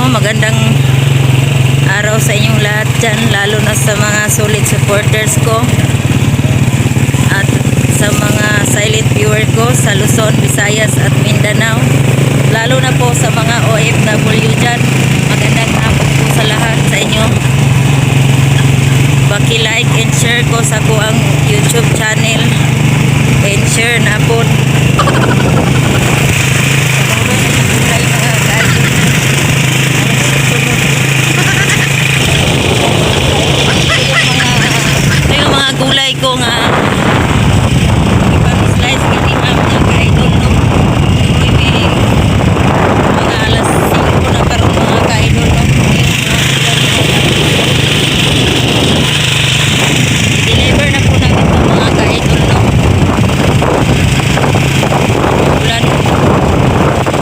Mindanao. Magandang araw sa inyong lahat dyan, lalo na sa mga solid supporters ko at sa mga silent viewer ko sa Luzon, Visayas at Mindanao. Lalo na po sa mga OFW dyan. Magandang hapon po sa lahat sa inyo. Paki-like and share ko sa buang YouTube channel and share na po. Ito yung mga gulay ko nga ipag-slice kanina mga ka-idol no? Uy, may mga alas 5 na karoon mga ka-idol no? I-deliver na po namin ito mga ka-idol no? Ulan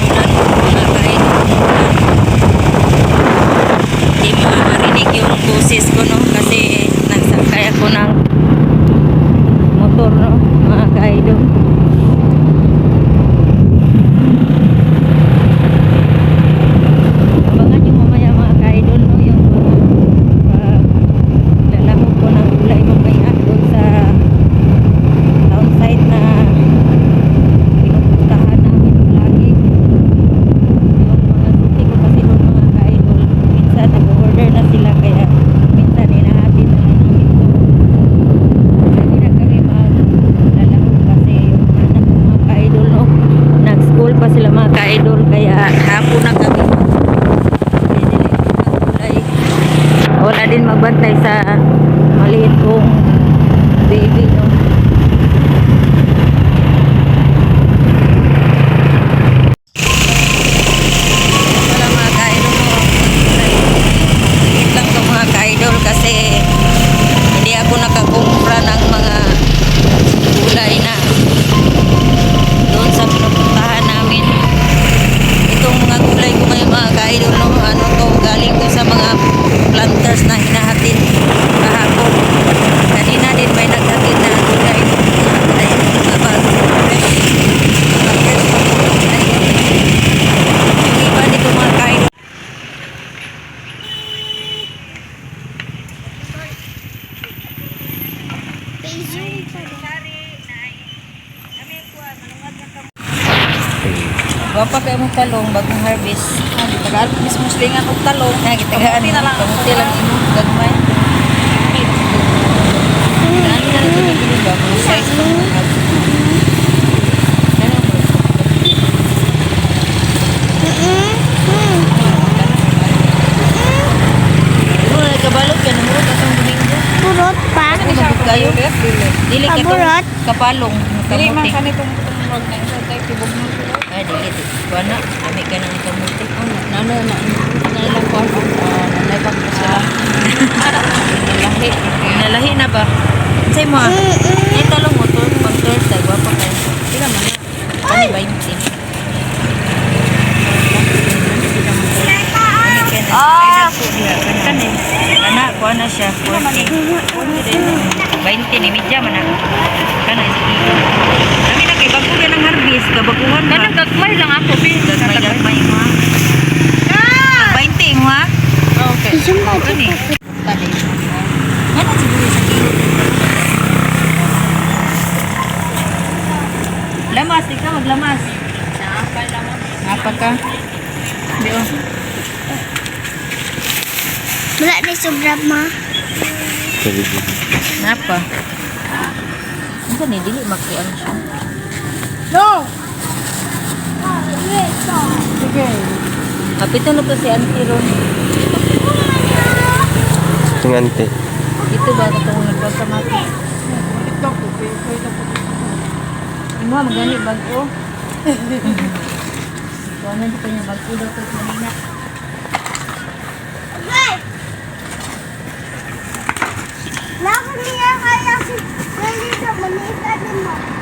Ulan mga ka-idol Ulan Hindi makakarinig yung boses ko no? Kasi nagsakay ako ng motor no? mga ka-idol Abangan yung mamaya mga ka-idol no? Yung uh, lalahog ko ng gulay mamaya doon sa town site na pinupuntahan namin lagi yung mga suki ko kasi doon mga ka-idol minsan nag-order na sila kaya minsan inahati na lang namin to hindi na kami maglalahog kasi yung anak ko mga ka-idol no nag-school pa sila mga ka-idol kaya hapon na kami mag-deliver ng gulay wala din magbantay sa maliit kong baby no wala mga ka-idol mo Liit lang to mga ka-idol kasi hindi ako nakakumpra ng mga gulay na doon sa pinupuntahan namin itong mga gulay ko ngayon mga ka-idol no, ano to galing ko sa mga planters na hinahatid kahapon kanina din may naghatid na gulay ay mga bago fresh mga fresh gulay yung iba dito mga ka-idol Wapa kayo mong talong bagong harvest. Tagal, mismo slingan og talong. Na gitagaan Kamuti na lang. Kamuti lang imo gagmay. Daan na rin ito ba? Mga size. Ano. Purot pa. Ano kayo? Dili ka Kaburot? kapalong Dili man kanitong wag na isa tayo tibog mo. Ay dili di. Bana, kami ka ng kamuti. Nano na na ilang ko nanay pag ko sila. Nalahi. Nalahi na ba? Say mo ah. Ay talong mo to, pang Thursday, guwapo kayo. Sila man. Ano ba yung team? Ah! Kanin. Kana, kuha na siya. 40. 20 ni Midya man na. Kana, sige. Kami na kay bago harvest. Kabaguhan ba? Kanang gagmay lang ako, bi. Gagmay gagmay mo. Ah! 20 mo ha. Okay. Isang Kani. Tadi. Ano siguro sa kilo? Lamas, ikaw maglamas. Mo. Apa ka? Di oh. Wala na sobrang ma. Napa? Ano ni dili makuan siya. No! Sige. Kapito na to si Auntie Ron. Ngante. Ito ba katong nagpasamaki? Ito po, ito ito po. Imo magani bago. Kuha na dito niya bago daw to kanina. Lako niya kaya si Melissa manita din mo.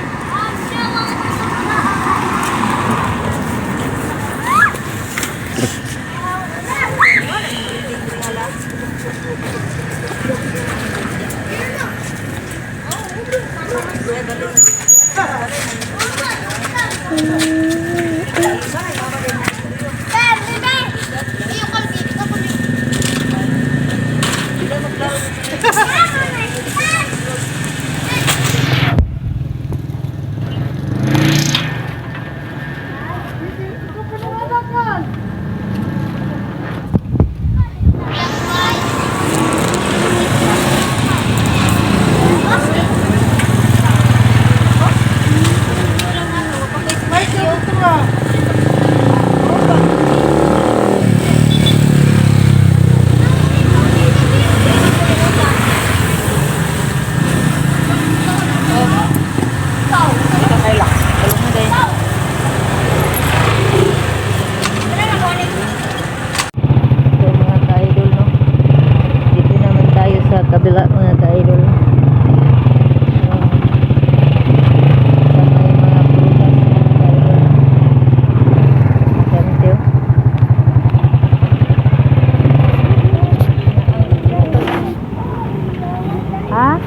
Ha?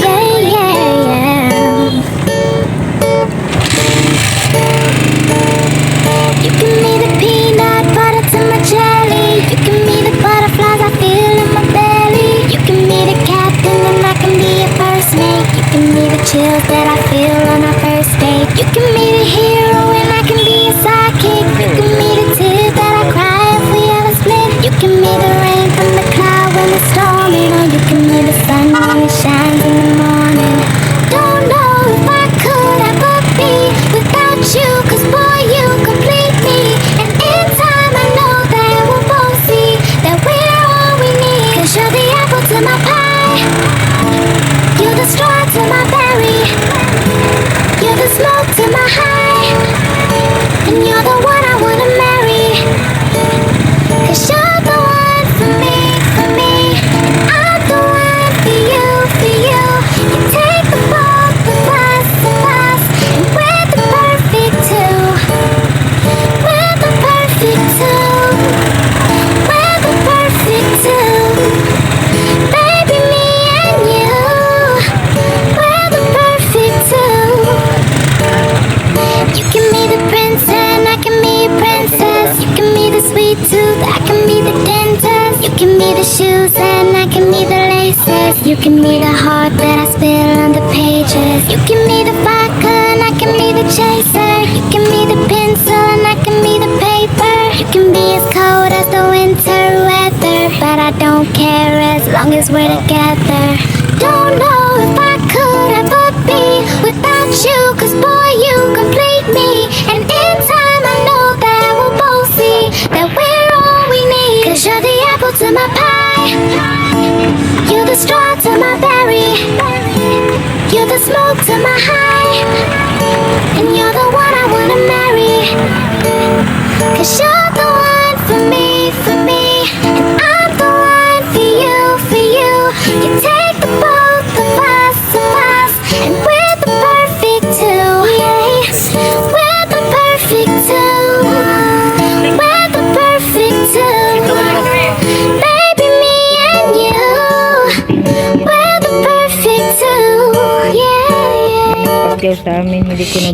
Yeah, yeah, yeah. You give me the peanut butter to my jelly. You give me the butterflies I feel in my belly. You give me the captain and I can be a first mate. You give me the chill that I can be the heart that I spill on the pages. You can be the vodka and I can be the chaser. You can be the pencil and I can be the paper. You can be as cold as the winter weather, but I don't care as long as we're together. Don't know if I could ever be without you, cause boy, you complete me. And in time, I know that we'll both see that we're all we need. Cause you're the apple to my pie, you're the smoke to my high, and you're the one I wanna marry. Cause you're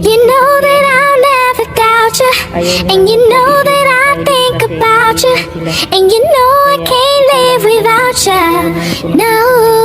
You know that I'll never doubt you. And you know that I think about you. And you know I can't live without you. No.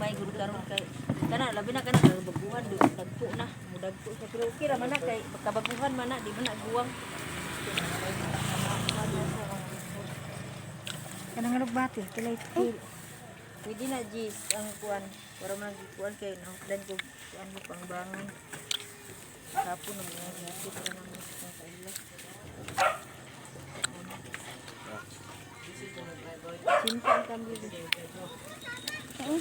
May gud karon kay kana labi na kana baguhan do dagko na. Mudagko sa pero okay ra man na kay kabaguhan man na di man na guwang Kanang ano bati, kilay til. pwede na jis ang kuan para man kuan kay no dan ko kuan mo pang bangon. Tapon na mga ngati para man sa kaila Simpan kami dito. Nay,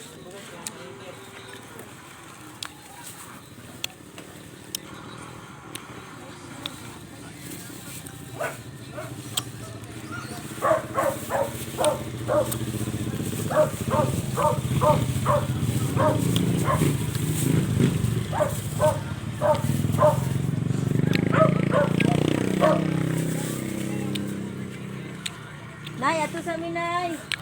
ato sa amin, Nay.